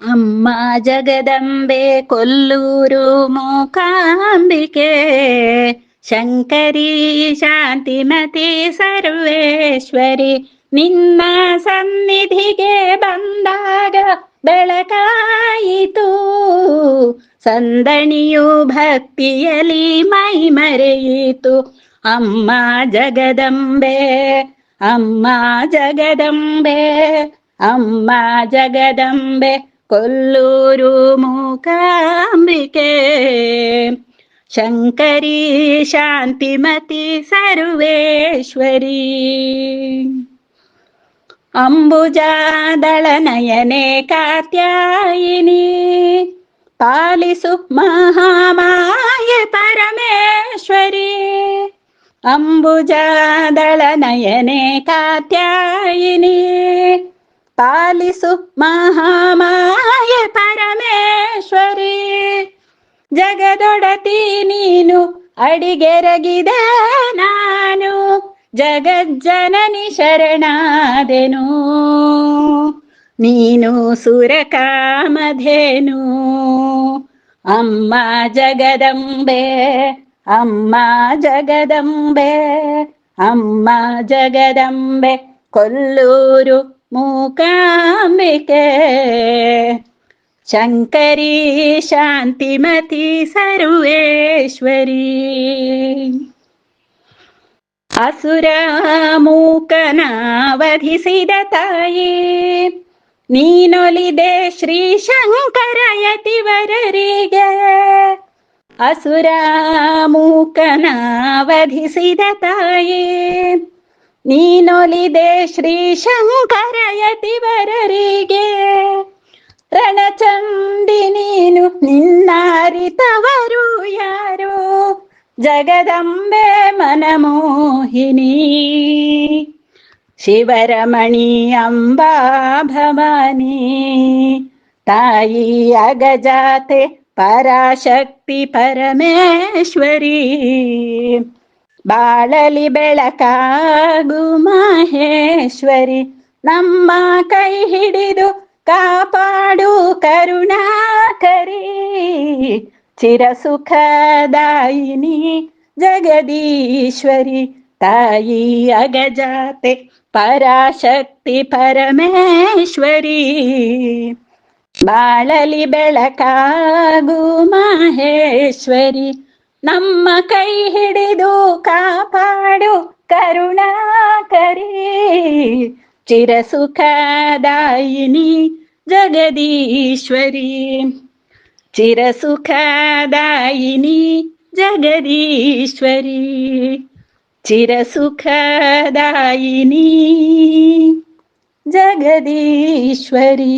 ಅಮ್ಮ ಜಗದಂಬೆ ಕೊಲ್ಲೂರು ಮೂಕಾಂಬಿಕೆ, ಶಂಕರಿ ಶಾಂತಿಮತಿ ಸರ್ವೇಶ್ವರಿ, ನಿನ್ನ ಸನ್ನಿಧಿಗೆ ಬಂದಾಗ ಬೆಳಕಾಯಿತು. ಸಂದಣಿಯು ಭಕ್ತಿಯಲಿ ಮೈ ಮರೆಯಿತು. ಅಮ್ಮ ಜಗದಂಬೆ ಅಮ್ಮ ಜಗದಂಬೆ ಅಮ್ಮ ಜಗದಂಬೆ കൊല്ലൂരു മൂകാംബികേ ശങ്കരി ശാന്തിമതി സർവേശ്വരി అంబుజాదళనయనే కాత్యాయిని. పాలిసు మహామాయ పరమేశ్వరి. అంబుజాదళనయనే కాత్యాయిని. ಪಾಲಿಸು ಮಹಾಮಾಯ ಪರಮೇಶ್ವರಿ. ಜಗದೊಡತಿ ನೀನು ಅಡಿಗೆರಗಿದೆ ನಾನು, ಜಗಜ್ಜನನಿ ಶರಣಾದೆನು. ನೀನು ಸುರಕಾಮಧೇನು, ಅಮ್ಮ ಜಗದಂಬೆ ಅಮ್ಮ ಜಗದಂಬೆ ಅಮ್ಮ ಜಗದಂಬೆ. ಕೊಲ್ಲೂರು ಮೂಕಾಂಬಿಕೆ ಶಂಕರಿ ಶಾಂತಿಮತಿ ಸರ್ವೇಶ್ವರಿ ಅಸುರ ಮೂಕನ ವಧಿಸಿದ ತಾಯಿ ನೀನೊಲಿದೆ ಶ್ರೀ ಶಂಕರ ಯತಿವರರಿಗೆ ಅಸುರ ಮೂಕನ ವಧಿಸಿದ ತಾಯಿ ನೀನೊಲಿದೆ ಶ್ರೀ ಶಂಕರ ಯತಿವರರಿಗೆ ರಣಚಂಡಿ ನೀನು ನಿನ್ನಾರಿತವರು ಯಾರು ಜಗದಂಬೆ ಮನಮೋಹಿನಿ ಶಿವರಮಣಿ ಅಂಬಾ ಭವಾನಿ ತಾಯಿ ಅಗಜಾತೆ ಪರಾಶಕ್ತಿ ಪರಮೇಶ್ವರಿ ಬಾಳಲಿ ಬೆಳಕಾಗು ಮಹೇಶ್ವರಿ, ನಮ್ಮ ಕೈ ಹಿಡಿದು ಕಾಪಾಡು ಕರುಣಾಕರಿ. ಚಿರ ಸುಖದಾಯಿನಿ ಜಗದೀಶ್ವರಿ, ತಾಯಿ ಅಗಜಾತೆ, ಪರಾಶಕ್ತಿ ಪರಮೇಶ್ವರಿ. ಬಾಳಲಿ ಬೆಳಕಾಗು ಮಹೇಶ್ವರಿ ನಮ್ಮ ಕೈ ಹಿಡಿದು ಕಾಪಾಡು ಕರುಣಾಕರಿ ಚಿರ ಸುಖದಾಯಿನಿ ಜಗದೀಶ್ವರಿ ಚಿರ ಸುಖದಾಯಿನಿ ಜಗದೀಶ್ವರಿ ಚಿರ ಸುಖದಾಯಿನಿ ಜಗದೀಶ್ವರಿ